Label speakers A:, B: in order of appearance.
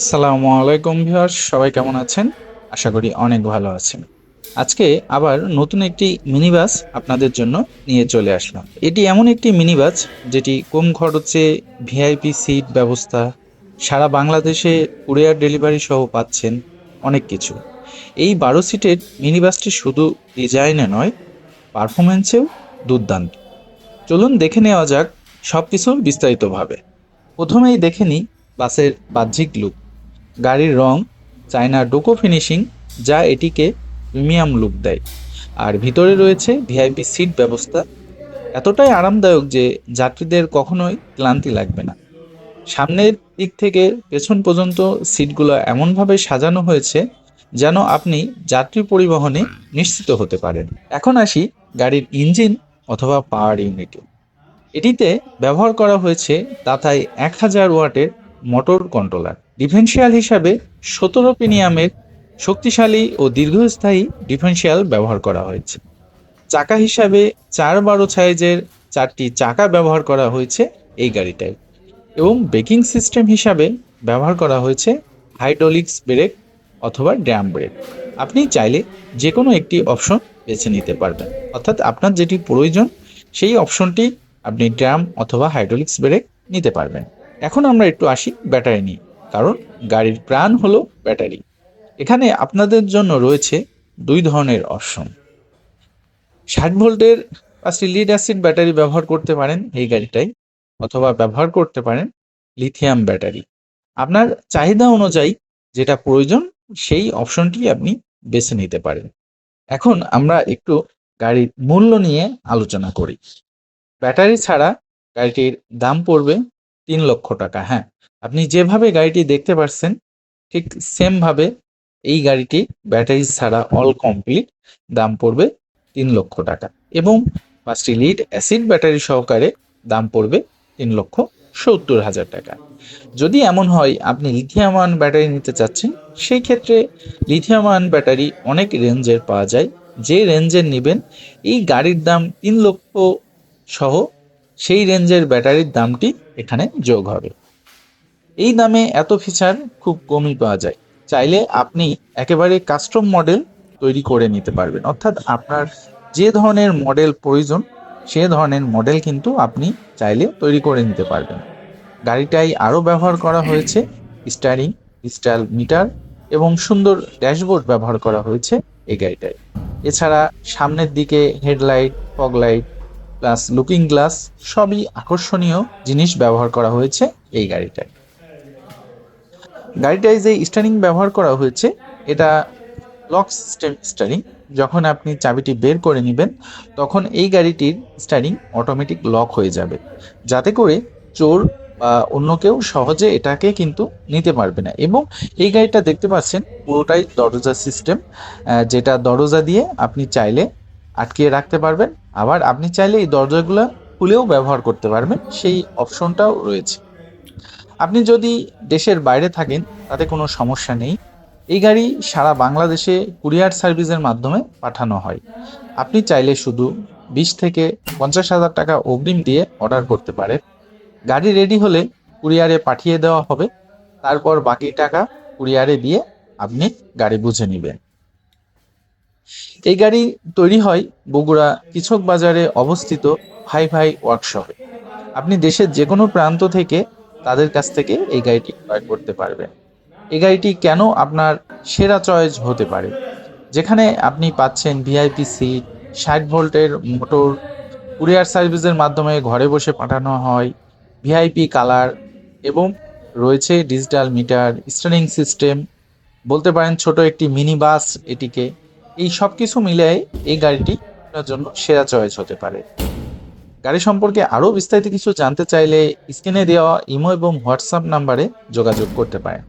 A: আসসালামু আলাইকুম ভিউয়ার্স, সবাই কেমন আছেন? আশা করি অনেক ভালো আছেন। আজকে আবার নতুন একটি মিনি বাস আপনাদের জন্য নিয়ে চলে আসলাম। এটি এমন একটি মিনি বাস যেটি কম খরচে ভিআইপি সিট ব্যবস্থা, সারা বাংলাদেশে কুরিয়ার ডেলিভারি সহ পাচ্ছেন অনেক কিছু। এই বারো সিটের মিনি বাসটি শুধু ডিজাইনে নয় পারফরমেন্সেও দুর্দান্ত। চলুন দেখে নেওয়া যাক সব কিছু বিস্তারিতভাবে। প্রথমেই দেখে নিই বাসের বাহ্যিক লুক গাড়ির রং চায়না ডোকো ফিনিশিং, যা এটিকে প্রিমিয়াম লুক দেয়। আর ভিতরে রয়েছে ভিআইপি সিট ব্যবস্থা। এতটাই আরামদায়ক যে যাত্রীদের কখনোই ক্লান্তি লাগবে না। সামনের দিক থেকে পেছন পর্যন্ত সিটগুলো এমনভাবে সাজানো হয়েছে যেন আপনি যাত্রী পরিবহনে নিশ্চিত হতে পারেন। এখন আসি গাড়ির ইঞ্জিন অথবা পাওয়ার ইউনিটে। এটিতে ব্যবহার করা হয়েছে তাতাই এক হাজার ওয়াটের মোটর কন্ট্রোলার। ডিফেন্সিয়াল হিসাবে সতেরো পিনিয়ামের শক্তিশালী ও দীর্ঘস্থায়ী ডিফেন্সিয়াল ব্যবহার করা হয়েছে। চাকা হিসাবে চার বারো সাইজের চারটি চাকা ব্যবহার করা হয়েছে এই গাড়িটায় এবং ব্রেকিং সিস্টেম হিসাবে ব্যবহার করা হয়েছে হাইড্রোলিক্স ব্রেক অথবা ড্যাম ব্রেক। আপনি চাইলে যে কোনো একটি অপশন বেছে নিতে পারবেন। অর্থাৎ আপনার যেটি প্রয়োজন সেই অপশনটি আপনি ড্রাম অথবা হাইড্রোলিক্স ব্রেক নিতে পারবেন। এখন আমরা একটু আসি ব্যাটারি নিয়ে। কারণ গাড়ির প্রাণ হলো ব্যাটারি। এখানে আপনাদের জন্য রয়েছে দুই ধরনের অপশন। ষাট ভোল্টের পাঁচটি লিড অ্যাসিড ব্যাটারি ব্যবহার করতে পারেন এই গাড়িটাই, অথবা ব্যবহার করতে পারেন লিথিয়াম ব্যাটারি। আপনার চাহিদা অনুযায়ী যেটা প্রয়োজন, সেই অপশনটি আপনি বেছে নিতে পারেন। এখন আমরা একটু গাড়ির মূল্য নিয়ে আলোচনা করি। ব্যাটারি ছাড়া গাড়িটির দাম পড়বে তিন লক্ষ টাকা হ্যাঁ। আপনি যেভাবে গাড়িটি দেখতে পাচ্ছেন ঠিক সেমভাবে এই গাড়িটি ব্যাটারি ছাড়া অল কমপ্লিট দাম পড়বে তিন লক্ষ টাকা এবং পাঁচটি লিড অ্যাসিড ব্যাটারি সহকারে দাম পড়বে তিন লক্ষ সত্তর হাজার টাকা। যদি এমন হয়, আপনি লিথিয়াম ব্যাটারি নিতে চাচ্ছেন, সেই ক্ষেত্রে লিথিয়াম আয়ন ব্যাটারি অনেক রেঞ্জের পাওয়া যায়। যে রেঞ্জের নেবেন, এই গাড়ির দাম তিন লক্ষ সহ সেই রেঞ্জের ব্যাটারির দামটি এখানে যোগ হবে। এই দামে এত ফিচার খুব কমই পাওয়া যায়। চাইলে আপনি একেবারে কাস্টম মডেল তৈরি করে নিতে পারবেন। অর্থাৎ আপনার যে ধরনের মডেল প্রয়োজন, সে ধরনের মডেল কিন্তু আপনি চাইলে তৈরি করে নিতে পারবেন। গাড়িটাই আরও ব্যবহার করা হয়েছে স্টারিং স্টাইল মিটার এবং সুন্দর ড্যাশবোর্ড ব্যবহার করা হয়েছে এই গাড়িটায়। এছাড়া সামনের দিকে headlight fog light plus looking glass সবই আকর্ষণীয় জিনিস ব্যবহার করা হয়েছে এই গাড়িটায়। গাড়িটায় যে স্টারিং ব্যবহার করা হয়েছে, এটা লক সিস্টেম স্টারিং যখন আপনি চাবিটি বের করে নেবেন, তখন এই গাড়িটির স্টারিং অটোমেটিক লক হয়ে যাবে। যাতে করে চোর বা অন্য কেউ সহজে এটাকে কিন্তু নিতে পারবে না। এবং এই গাড়িটা দেখতে পাচ্ছেন, পুরোটাই দরজা সিস্টেম যেটা দরজা দিয়ে আপনি চাইলে আটকিয়ে রাখতে পারবেন। আবার আপনি চাইলে এই দরজাগুলো খুলেও ব্যবহার করতে পারবেন, সেই অপশনটাও রয়েছে। আপনি যদি দেশের বাইরে থাকেন, তাতে কোনো সমস্যা নেই। এই গাড়ি সারা বাংলাদেশে কুরিয়ার সার্ভিসের মাধ্যমে পাঠানো হয়। আপনি চাইলে শুধু বিশ থেকে পঞ্চাশ হাজার টাকা অগ্রিম দিয়ে অর্ডার করতে পারেন। গাড়ি রেডি হলে কুরিয়ারে পাঠিয়ে দেওয়া হবে। তারপর বাকি টাকা কুরিয়ারে দিয়ে আপনি গাড়ি বুঝে নেবেন। এই গাড়ি তৈরি হয় বগুড়া কিছক বাজারে অবস্থিত ভাই ভাই ওয়ার্কশপে। আপনি দেশের যে কোনো প্রান্ত থেকে তাদের কাছ থেকে এই গাড়িটি ক্রয় করতে পারবেন। এই গাড়িটি কেন আপনার সেরা চয়েস হতে পারে? যেখানে আপনি পাচ্ছেন ভিআইপি সিট, ষাট ভোল্টের মোটর, কুরিয়ার সার্ভিসের মাধ্যমে ঘরে বসে পাঠানো হয়, ভিআইপি কালার এবং রয়েছে ডিজিটাল মিটার স্টারিং সিস্টেম। বলতে পারেন ছোট একটি মিনি বাস এটিকে এই সব কিছু মিলিয়ে এই গাড়িটি জন্য সেরা চয়েস হতে পারে। গাড়ি সম্পর্কে আরও বিস্তারিত কিছু জানতে চাইলে স্ক্রিনে দেওয়া ইমো এবং হোয়াটসঅ্যাপ নাম্বারে যোগাযোগ করতে পারেন।